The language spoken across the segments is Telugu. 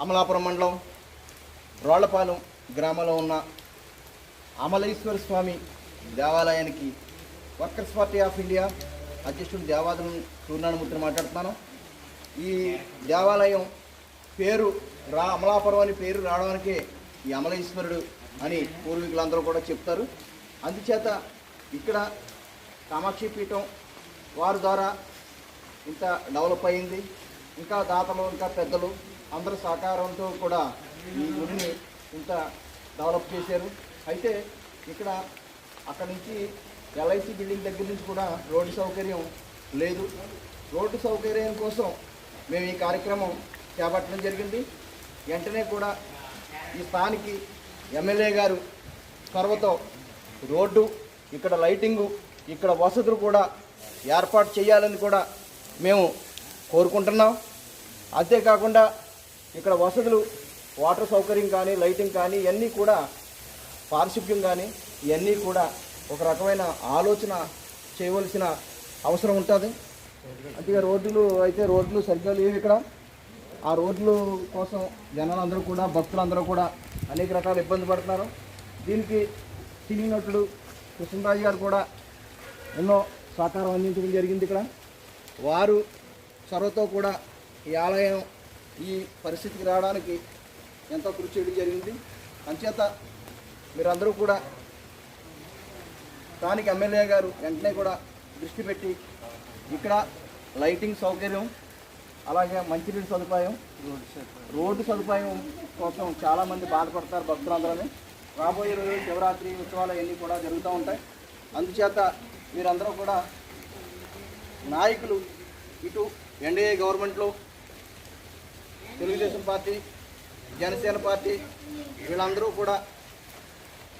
అమలాపురం మండలం రోళ్ళపాలెం గ్రామంలో ఉన్న అమలేశ్వర స్వామి దేవాలయానికి వర్కర్స్ పార్టీ ఆఫ్ ఇండియా అధ్యక్షుడు దేవాదం సూర్యనారాయణమూర్తిని మాట్లాడుతున్నాను. ఈ దేవాలయం పేరు రా అమలాపురం అని పేరు రావడానికి ఈ అమలేశ్వరుడు అని పూర్వీకులందరూ కూడా చెప్తారు. అందుచేత ఇక్కడ కామాక్షి పీఠం వారి ద్వారా ఇంత డెవలప్ అయింది. ఇంకా దాతలు ఇంకా పెద్దలు అందరి సహకారంతో కూడా ఈ గుడిని ఇంత డెవలప్ చేశారు. అయితే ఇక్కడ అక్కడ నుంచి ఎల్ఐసి బిల్డింగ్ దగ్గర నుంచి కూడా రోడ్డు సౌకర్యం లేదు. రోడ్డు సౌకర్యం కోసం మేము ఈ కార్యక్రమం చేపట్టడం జరిగింది. వెంటనే కూడా ఈ స్థానికి ఎమ్మెల్యే గారు చొరవతో రోడ్డు ఇక్కడ లైటింగు ఇక్కడ వసతులు కూడా ఏర్పాటు చేయాలని కూడా మేము కోరుకుంటున్నాం. అంతేకాకుండా ఇక్కడ వసతులు వాటర్ సౌకర్యం కానీ లైటింగ్ కానీ ఇవన్నీ కూడా పారిశుద్ధ్యం కానీ ఇవన్నీ కూడా ఒక రకమైన ఆలోచన చేయవలసిన అవసరం ఉంటుంది. అంటే రోడ్లు అయితే రోడ్లు సరిగ్గా లేవు ఇక్కడ. ఆ రోడ్లు కోసం జనాలందరూ కూడా భక్తులందరూ కూడా అనేక రకాల ఇబ్బంది పడుతున్నారు. దీనికి సినీ నటుడు కృష్ణరాజు గారు కూడా ఎన్నో సహకారం అందించడం జరిగింది ఇక్కడ. వారు చొరవతో కూడా ఈ ఆలయం ఈ పరిస్థితికి రావడానికి ఎంతో కృషి చేయడం జరిగింది. అంచేత మీరందరూ కూడా స్థానిక ఎమ్మెల్యే గారు వెంటనే కూడా దృష్టి పెట్టి ఇక్కడ లైటింగ్ సౌకర్యం అలాగే మంచినీటి సదుపాయం రోడ్డు సదుపాయం కోసం చాలామంది బాధపడతారు భక్తులందరూ. రాబోయే రోజు శివరాత్రి ఉత్సవాలు అన్నీ కూడా జరుగుతూ ఉంటాయి. అందుచేత మీరందరూ కూడా నాయకులు ఇటు ఎన్డీఏ గవర్నమెంట్లో తెలుగుదేశం పార్టీ జనసేన పార్టీ వీళ్ళందరూ కూడా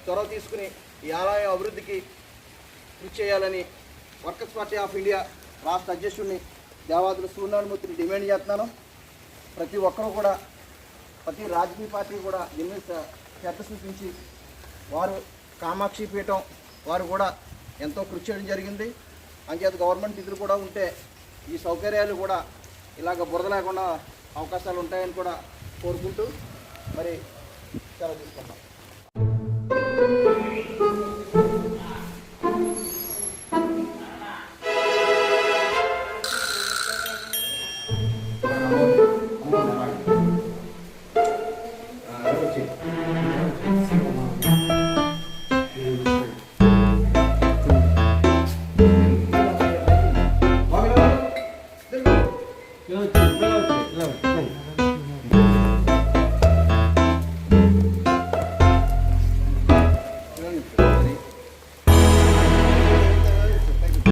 చొరవ తీసుకుని ఈ ఆలయం అభివృద్ధికి కృషి చేయాలని వర్కర్స్ పార్టీ ఆఫ్ ఇండియా రాష్ట్ర అధ్యక్షుడిని దేవాదుల సూర్యనారాయణమూర్తిని డిమాండ్ చేస్తున్నాను. ప్రతి ఒక్కరూ కూడా ప్రతి రాజకీయ పార్టీ కూడా ఎన్ని శ్రద్ధ చూపించి వారు కామాక్షి పీఠం వారు కూడా ఎంతో కృషి చేయడం జరిగింది. అంచేత గవర్నమెంట్ నిధులు కూడా ఉంటే ఈ సౌకర్యాలు కూడా ఇలాగ బురద లేకుండా అవకాశాలు ఉంటాయని కూడా కోరుకుంటూ మరి సెలవు తీసుకుంటాం Good. look, look.